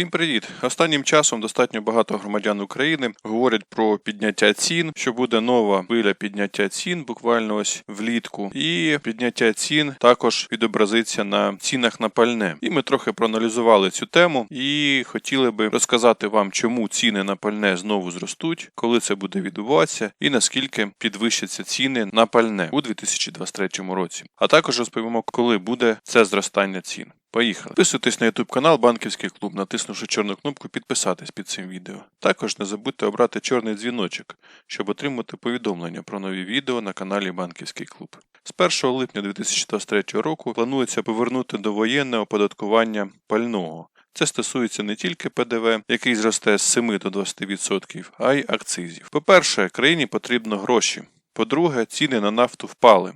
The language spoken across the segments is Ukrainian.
Всім привіт! Останнім часом достатньо багато громадян України говорять про підняття цін, що буде нова хвиля підняття цін, буквально ось влітку, і підняття цін також відобразиться на цінах на пальне. І ми трохи проаналізували цю тему і хотіли би розказати вам, чому ціни на пальне знову зростуть, коли це буде відбуватися, і наскільки підвищаться ціни на пальне у 2023 році. А також розповімо, коли буде це зростання цін. Поїхали. Підписуйтесь на YouTube канал Банківський клуб, натиснувши чорну кнопку підписатись під цим відео. Також не забудьте обрати чорний дзвіночок, щоб отримати повідомлення про нові відео на каналі Банківський клуб. З 1 липня 2023 року планується повернути довоєнне оподаткування пального. Це стосується не тільки ПДВ, який зросте з 7 до 20%, а й акцизів. По-перше, країні потрібно гроші. По-друге, ціни на нафту впали.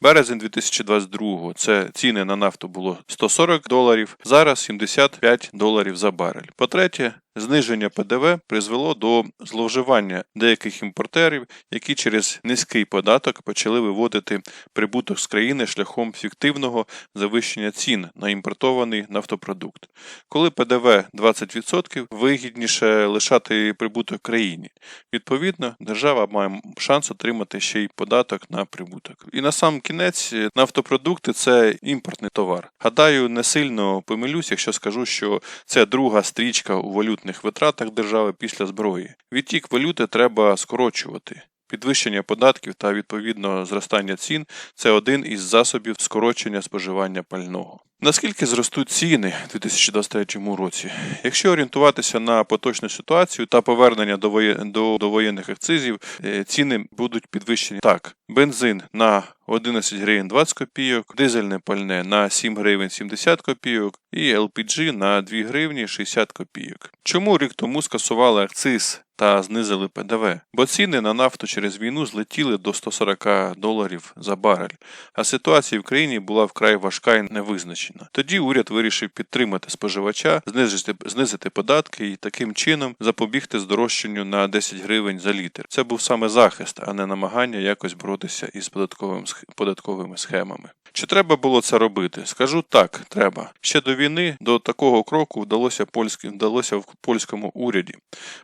Березень 2022 це ціни на нафту було 140 доларів, зараз 75 доларів за барель. По-третє, зниження ПДВ призвело до зловживання деяких імпортерів, які через низький податок почали виводити прибуток з країни шляхом фіктивного завищення цін на імпортований нафтопродукт. Коли ПДВ 20%, вигідніше лишати прибуток країні. Відповідно, держава має шанс отримати ще й податок на прибуток. І на сам кінець нафтопродукти це імпортний товар. Гадаю, не сильно помилюсь, якщо скажу, що це друга стрічка у валютних витратах держави після зброї. Відтік валюти треба скорочувати. Підвищення податків та відповідно зростання цін це один із засобів скорочення споживання пального. Наскільки зростуть ціни у 2023 році? Якщо орієнтуватися на поточну ситуацію та повернення до, воє... до довоєнних акцизів, е, ціни будуть підвищені так: бензин на 11 гривень 20 копійок, дизельне пальне на 7 гривень 70 копійок і LPG на 2 гривні 60 копійок. Чому рік тому скасували акциз та знизили ПДВ? Бо ціни на нафту через війну злетіли до 140 доларів за барель, а ситуація в країні була вкрай важка і невизначена. Тоді уряд вирішив підтримати споживача, знизити, знизити податки і таким чином запобігти здорожчанню на 10 гривень за літр. Це був саме захист, а не намагання якось боротися із податковим, податковими схемами. Чи треба було це робити? Скажу так, треба. Ще до війни до такого кроку вдалося польським вдалося в польському уряді.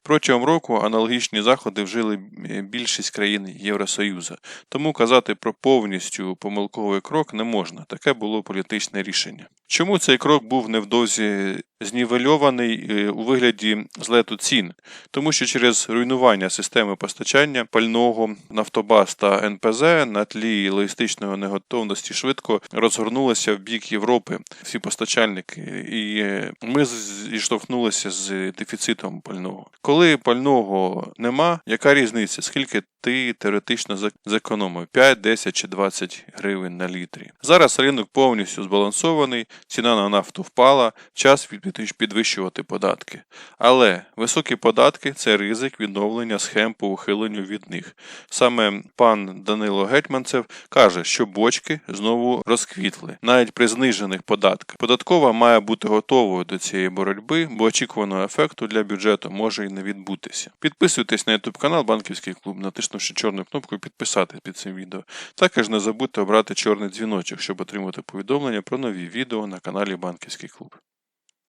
Протягом року аналогічні заходи вжили більшість країн Євросоюзу. Тому казати про повністю помилковий крок не можна. Таке було політичне рішення. Чому цей крок був невдовзі знівельований у вигляді злету цін? Тому що через руйнування системи постачання пального Нафтобаз та НПЗ на тлі логістичної неготовності швидко розгорнулися в бік Європи всі постачальники, і ми зіштовхнулися з дефіцитом пального. Коли пального нема, яка різниця? Скільки ти теоретично зекономив 5, 10 чи 20 гривень на літрі? Зараз ринок повністю збалансований ціна на нафту впала, час підвищувати податки. Але високі податки це ризик відновлення схем по ухиленню від них. Саме пан Данило Гетьманцев каже, що бочки знову розквітли, навіть при знижених податках. Податкова має бути готовою до цієї боротьби, бо очікуваного ефекту для бюджету може і не відбутися. Підписуйтесь на YouTube канал Банківський клуб, натиснувши чорну кнопку підписати під цим відео. Також не забудьте обрати чорний дзвіночок, щоб отримати повідомлення про нові відео на каналі Банківський клуб.